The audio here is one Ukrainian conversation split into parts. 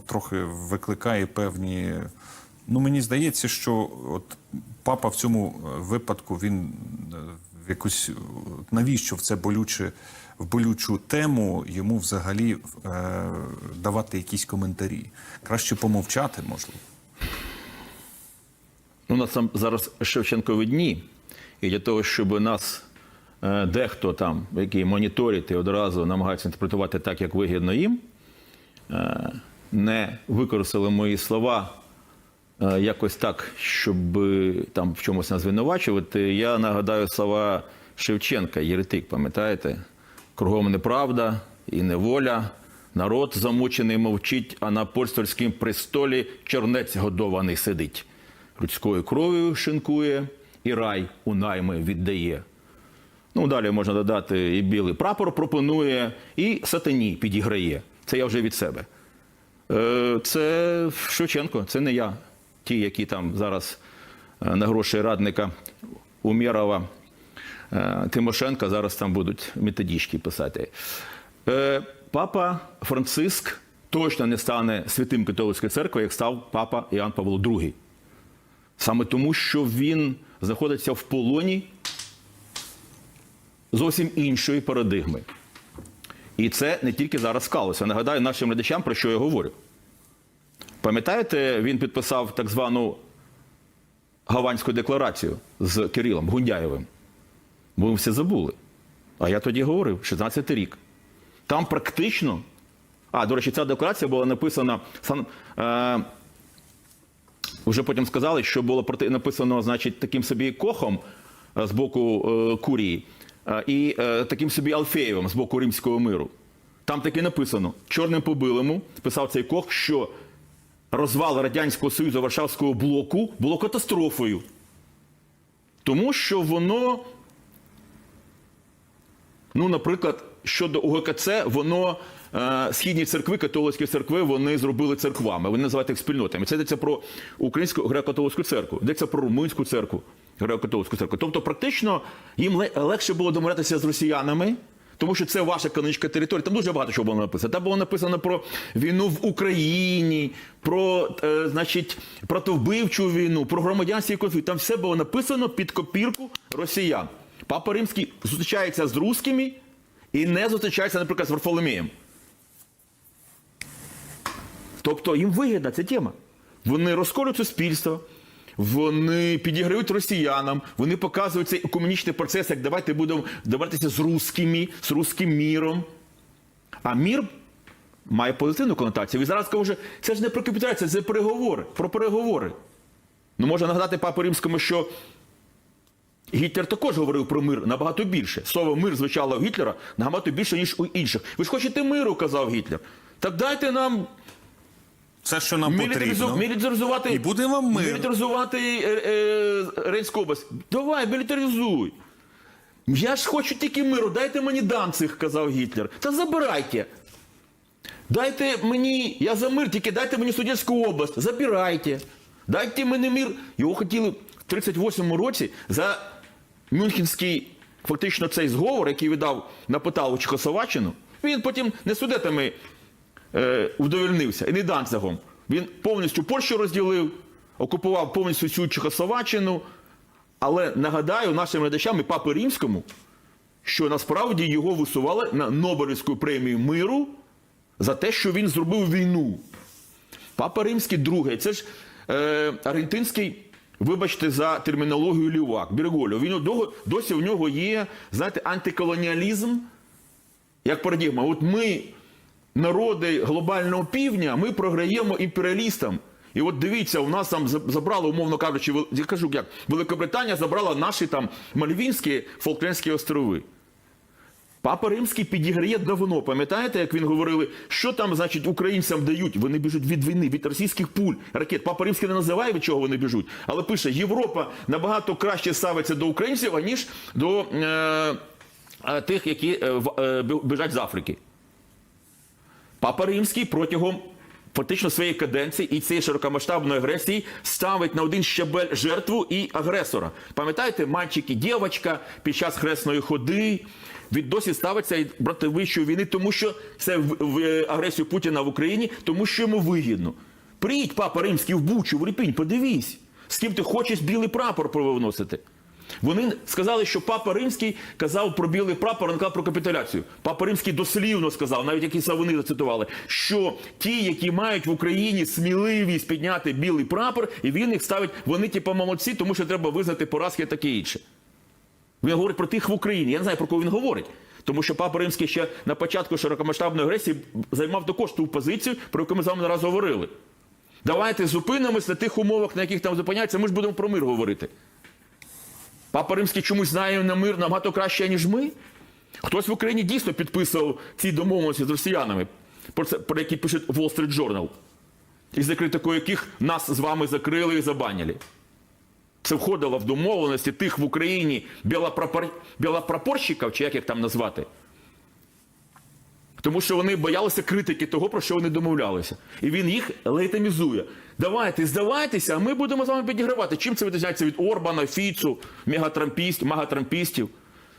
ну, трохи викликає певні. Ну, мені здається, що от папа в цьому е, випадку він е, в якусь е, навіщо в це болюче в болючу тему йому взагалі е, давати якісь коментарі. Краще помовчати, можливо. Ну, у нас там зараз Шевченкові дні, і для того, щоб нас е, дехто там, який моніторить і одразу намагається інтерпретувати так, як вигідно їм, е, не використали мої слова е, якось так, щоб е, там в чомусь нас звинувачувати. Я нагадаю слова Шевченка, єретик, пам'ятаєте? Кругом неправда і неволя. Народ замучений мовчить, а на польстольськім престолі чорнець годований сидить. Людською кров'ю шинкує і рай у найми віддає. Ну, далі можна додати і білий прапор пропонує, і сатані підіграє. Це я вже від себе. Е, Це Шевченко, це не я. Ті, які там зараз е, на гроші радника Умєрова е, Тимошенка зараз там будуть методички писати. Папа Франциск точно не стане святим католицької церкви, як став папа Іоанн Павло II. Саме тому, що він знаходиться в полоні зовсім іншої парадигми. І це не тільки зараз склалося. Нагадаю нашим глядачам, про що я говорю. Пам'ятаєте, він підписав так звану Гаванську декларацію з Кирилом Гундяєвим. Бо ми все забули. А я тоді говорив, 16 рік. Там практично. А, до речі, ця декларація була написана. Сан, е, вже потім сказали, що було написано, значить, таким собі кохом е, з боку е, Курії і е, таким собі Алфеєвим з боку Римського миру. Там таки написано: чорним по білому писав цей кох, що розвал Радянського Союзу Варшавського блоку було катастрофою. Тому що воно, ну, наприклад, щодо УГКЦ, воно е, східні церкви, католицькі церкви, вони зробили церквами. Вони називають їх спільнотами. Це йдеться про українську греко-католицьку церкву, йдеться про румунську церкву, греко-католицьку церкву. Тобто, практично їм легше було домовлятися з росіянами. Тому що це ваша канонічна територія. Там дуже багато чого було написано. Там було написано про війну в Україні, про, е, значить, братовбивчу війну, про громадянський конфлікт. Там все було написано під копірку росіян. Папа Римський зустрічається з русскими і не зустрічається, наприклад, з Варфоломієм. Тобто їм вигідна ця тема. Вони розколюють суспільство, вони підіграють росіянам, вони показують цей економічний процес, як давайте будемо домовлятися з русскими, з русським міром. А мір має позитивну конотацію. І зараз каже, це ж не про капітуляцію, це переговори, про переговори. Ну, можна нагадати Папі Римському, що Гітлер також говорив про мир набагато більше. Слово мир звучало у Гітлера набагато більше, ніж у інших. Ви ж хочете миру, казав Гітлер. Так дайте нам Це, що нам потрібно. мілітаризувати І буде вам мир. Мілітаризувати е, е, Рейнську область. Давай, мілітаризуй. Я ж хочу тільки миру, дайте мені Данциг, казав Гітлер. Та забирайте. Дайте мені, я за мир, тільки дайте мені Судетську область, забирайте. Дайте мені мир. Його хотіли в 38-му році за Мюнхенський, фактично цей зговор, який віддав на Чехословаччину. Він потім не судетами е, вдовольнився, і не Данцигом. Він повністю Польщу розділив, окупував повністю всю Чехословаччину. Але нагадаю нашим глядачам і Папи Римському, що насправді його висували на Нобелівську премію миру за те, що він зробив війну. Папа Римський другий, це ж е, аргентинський, вибачте, за термінологію лівак, Бірголю. Він одного- досі в нього є, знаєте, антиколоніалізм як парадігма. От ми, народи глобального півдня, ми програємо імперіалістам. І от дивіться, у нас там за- забрали, умовно кажучи, я кажу, як Великобританія забрала наші там Мальвінські Фолклендські острови. Папа Римський підіграє давно. Пам'ятаєте, як він говорили, що там, значить, українцям дають? Вони біжуть від війни, від російських пуль, ракет. Папа Римський не називає, від чого вони біжуть, але пише: Європа набагато краще ставиться до українців, аніж до е, е, тих, які е, е, біжать з Африки. Папа Римський протягом фактично своєї каденції і цієї широкомасштабної агресії ставить на один щабель жертву і агресора. Пам'ятаєте, мальчик і дівчинка під час хресної ходи від досі ставиться і брати вищої війни, тому що це в, в агресію Путіна в Україні, тому що йому вигідно. Приїдь, папа римський, в Бучу, в Ріпінь, подивись, з ким ти хочеш білий прапор провиносити. Вони сказали, що папа римський казав про білий прапор, він казав про капітуляцію. Папа римський дослівно сказав, навіть якісь вони зацитували, що ті, які мають в Україні сміливість підняти білий прапор, і він їх ставить, вони типу молодці, тому що треба визнати поразки таке інше. Він говорить про тих в Україні. Я не знаю, про кого він говорить. Тому що папа римський ще на початку широкомасштабної агресії займав також ту позицію, про яку ми з вами не раз говорили. Давайте зупинимось на тих умовах, на яких там зупиняються, ми ж будемо про мир говорити. Папа Римський чомусь знає на мир набагато краще, ніж ми. Хтось в Україні дійсно підписував ці домовленості з росіянами, про, це, про які пише Wall Street Journal, із закритикою яких нас з вами закрили і забаняли. Це входило в домовленості тих в Україні білопрапор... білопрапорщиків, чи як їх там назвати. Тому що вони боялися критики того, про що вони домовлялися. І він їх легітимізує. Давайте, здавайтеся, а ми будемо з вами підігравати. Чим це відрізняється від Орбана, Фіцу, мегатрампіст, магатрампістів?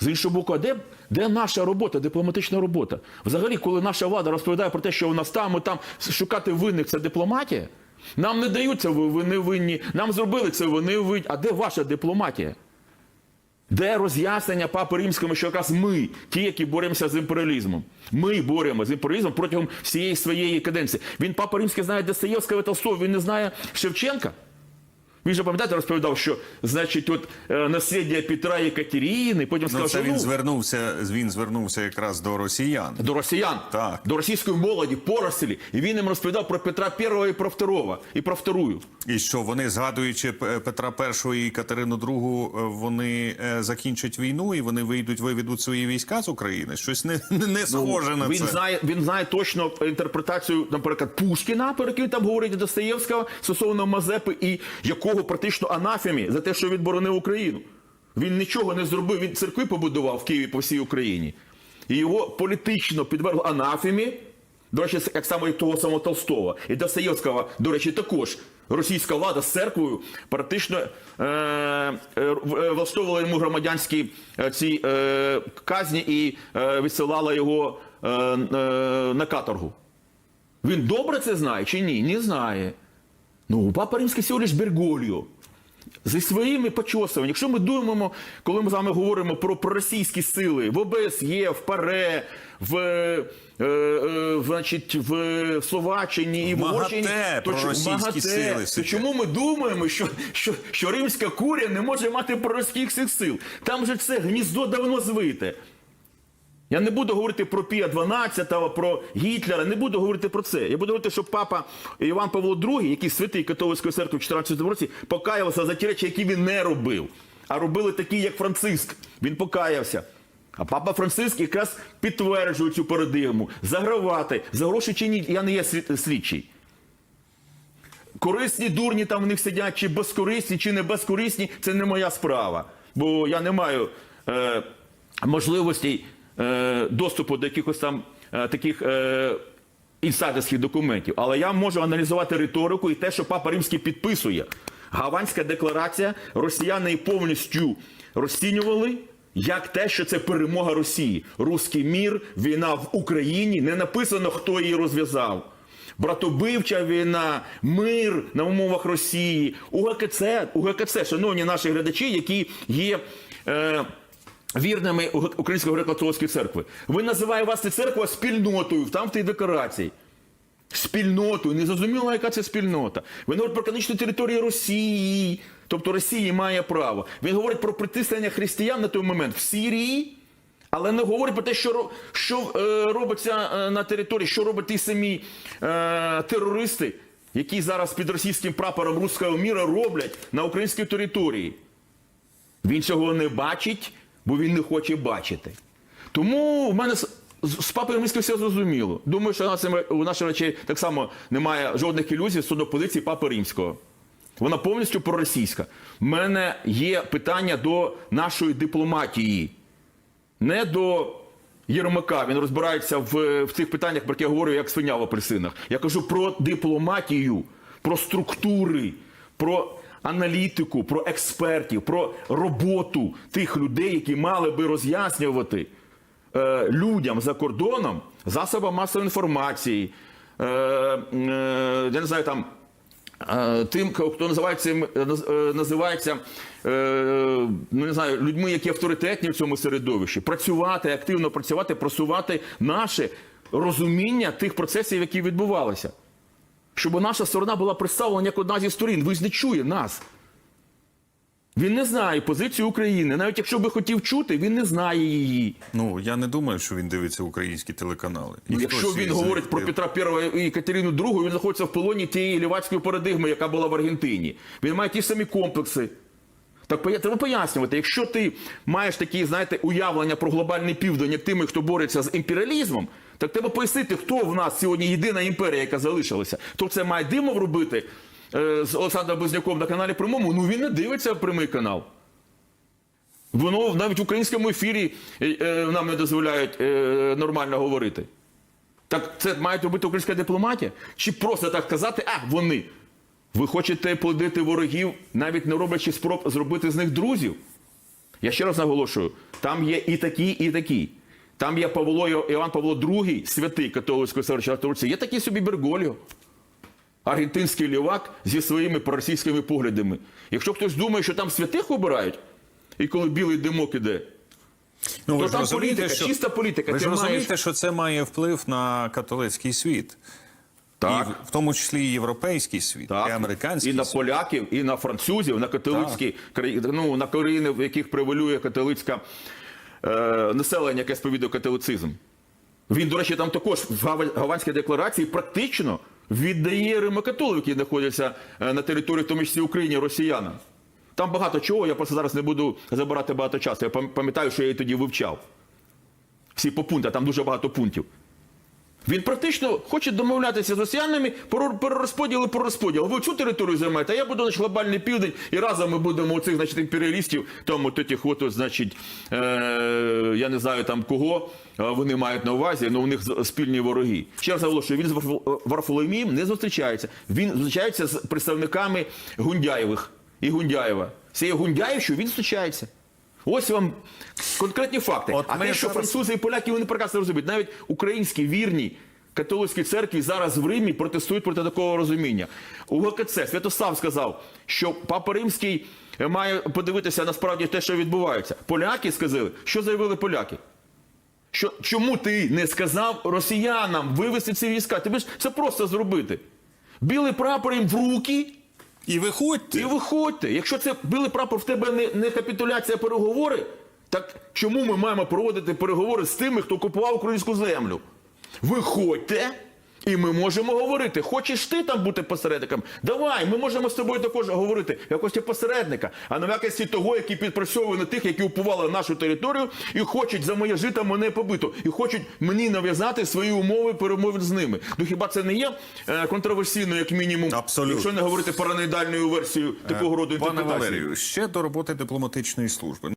З іншого боку, а де, де наша робота, дипломатична робота? Взагалі, коли наша влада розповідає про те, що у нас там, ми там шукати винних це дипломатія. Нам не дають це, ви ви не винні. Нам зробили це, вони винні. А де ваша дипломатія? Де роз'яснення Папи Римському, що якраз ми, ті, які боремося з імперіалізмом. Ми боремося з імперіалізмом протягом всієї своєї каденції. Він Папа Римський знає Достоєвського і Толстого, він не знає Шевченка. Він же, пам'ятаєте, розповідав, що значить, от е, наслідя Петра і Катерини, потім Ну, сказав, це що він ну, звернувся, він звернувся якраз до росіян. до росіян, Так. до російської молоді, порослі. І він їм розповідав про Петра І і про Второго, і про Вторую. І що вони, згадуючи Петра І і Катерину II, е, вони е, закінчать війну і вони вийдуть, виведуть свої війська з України. Щось не, не, не схоже на він це. знає, він знає точно інтерпретацію, наприклад, Пушкіна, про який там говорить Достоєвського стосовно Мазепи, і якого практично анафемі за те, що він боронив Україну. Він нічого не зробив, він церкви побудував в Києві по всій Україні. І його політично підвергли анафемі. До речі, як само і того самого Толстого. І Достоєвського, до речі, також російська влада з церквою практично е, е, е, влаштовувала йому громадянські е, ці е, казні і е, відсилала його е, е, на каторгу. Він добре це знає чи ні? Не знає. Ну, папа римський всього лиш Бергольо. Зі своїми почосами. Якщо ми думаємо, коли ми з вами говоримо про проросійські сили в ОБСЄ, в ПАРЕ, в, е, е, значить, в Словаччині і в Угорщині, то, то чому ми думаємо, що, що, що римська курія не може мати проросійських сил? Там же це гніздо давно звите. Я не буду говорити про Пія 12, про Гітлера, не буду говорити про це. Я буду говорити, що папа Іван Павло II, який святий католицької церкви в 14 році, покаявся за ті речі, які він не робив. А робили такі, як Франциск. Він покаявся. А папа Франциск якраз підтверджує цю парадигму. Загравати, за гроші чи ні, я не є слідчий. Корисні дурні там в них сидять, чи безкорисні, чи не безкорисні, це не моя справа. Бо я не маю е, можливостей доступу до якихось там е, таких е, інсайдерських документів. Але я можу аналізувати риторику і те, що папа римський підписує. Гаванська декларація росіяни її повністю розцінювали. Як те, що це перемога Росії, руський мір, війна в Україні, не написано, хто її розв'язав. Братобивча війна, мир на умовах Росії, УГКЦ, УГКЦ, шановні наші глядачі, які є е, вірними Української греко-католицької церкви. Ви називає вас ця церква спільнотою, там в тій декларації. Спільнотою, не зрозуміло, яка це спільнота. Він говорить про канічну територію Росії, тобто Росії має право. Він говорить про притиснення християн на той момент в Сирії, але не говорить про те, що, що е, робиться е, на території, що роблять ті самі е, терористи, які зараз під російським прапором руського міра роблять на українській території. Він цього не бачить, бо він не хоче бачити. Тому в мене з, папою римським все зрозуміло. Думаю, що у наших речей так само немає жодних ілюзій щодо позиції папи римського. Вона повністю проросійська. У мене є питання до нашої дипломатії, не до Єрмака, він розбирається в, в цих питаннях, про які я говорю, як свиня в апельсинах. Я кажу про дипломатію, про структури, про аналітику, про експертів, про роботу тих людей, які мали би роз'яснювати е, людям за кордоном засобам масової інформації. Е, е, я не знаю, там Е, тим, хто називається, е, е, називається ну, не знаю, людьми, які авторитетні в цьому середовищі, працювати, активно працювати, просувати наше розуміння тих процесів, які відбувалися. Щоб наша сторона була представлена як одна зі сторін. Він не чує нас. Він не знає позицію України. Навіть якщо би хотів чути, він не знає її. Ну я не думаю, що він дивиться українські телеканали. І Якщо він із- говорить про Петра І і Катерину II, він знаходиться в полоні тієї лівацької парадигми, яка була в Аргентині. Він має ті самі комплекси. Так треба пояснювати, якщо ти маєш такі, знаєте, уявлення про глобальний південь, як тими, хто бореться з імперіалізмом, так треба пояснити, хто в нас сьогодні єдина імперія, яка залишилася. То це має Димов робити е, з Олександром Близняком на каналі Прямому. Ну він не дивиться прямий канал. Воно навіть в українському ефірі е, е, нам не дозволяють нормально говорити. Так це має робити українська дипломатія? Чи просто так казати, а вони? Ви хочете плодити ворогів, навіть не роблячи спроб зробити з них друзів? Я ще раз наголошую: там є і такі, і такі. Там є Павло Іван Павло II, святий католицької церкви Турції. Є такий собі Бергольо. Аргентинський лівак зі своїми проросійськими поглядами. Якщо хтось думає, що там святих обирають, і коли білий димок іде, Ну, то ви там політика, що... чиста політика. Ви ж розумієте, маєш- що це має вплив на католицький світ. Так. І в- тому числі і європейський світ, Так, і американський і на світ. поляків, і на французів, на католицькі країни, ну на країни, в яких превалює католицьке е, населення, яке сповідує католицизм. Він, до речі, там також в Гаванській декларації практично віддає римокатолів, які знаходяться е, на території, в тому числі України, росіянам. Там багато чого, я просто зараз не буду забирати багато часу. Я пам'ятаю, що я її тоді вивчав. Всі по пунктах, там дуже багато пунктів. Він практично хоче домовлятися з росіянами про перерозподіл і про розподіл. Ви цю територію займаєте, а я буду значить, глобальний південь, і разом ми будемо оцих значить, імперіалістів, там тих от, значить, е, я не знаю там кого е, вони мають на увазі, але у них спільні вороги. Ще раз наголошую, він з Варфоломієм не зустрічається. Він зустрічається з представниками Гундяєвих і Гундяєва. Це є Гундяєв, що він зустрічається. Ось вам конкретні факти. От а те, що зараз- французи і поляки вони прекрасно розуміють. Навіть українські вірні католицькій церкві зараз в Римі протестують проти такого розуміння. У ГКЦ Святослав сказав, що Папа Римський має подивитися насправді те, що відбувається. Поляки сказали, що заявили поляки. Що, чому ти не сказав росіянам вивести ці війська? Тобі ж це просто зробити. Білий прапор їм в руки. І виходьте. І виходьте. Якщо це били прапор в тебе не, не капітуляція, а переговори, так чому ми маємо проводити переговори з тими, хто купував українську землю? Виходьте, і ми можемо говорити. Хочеш ти там бути посередником? Давай, ми можемо з тобою також говорити в якості посередника, а не в якості того, який підпрацьовує на тих, які купували нашу територію і хочуть за моє життя мене побито, і хочуть мені нав'язати свої умови перемовин з ними. Ну хіба це не є е, контроверсійно, як мінімум, Абсолютно. якщо не говорити параноїдальною версією такого роду Пане? Валерію, ще до роботи дипломатичної служби.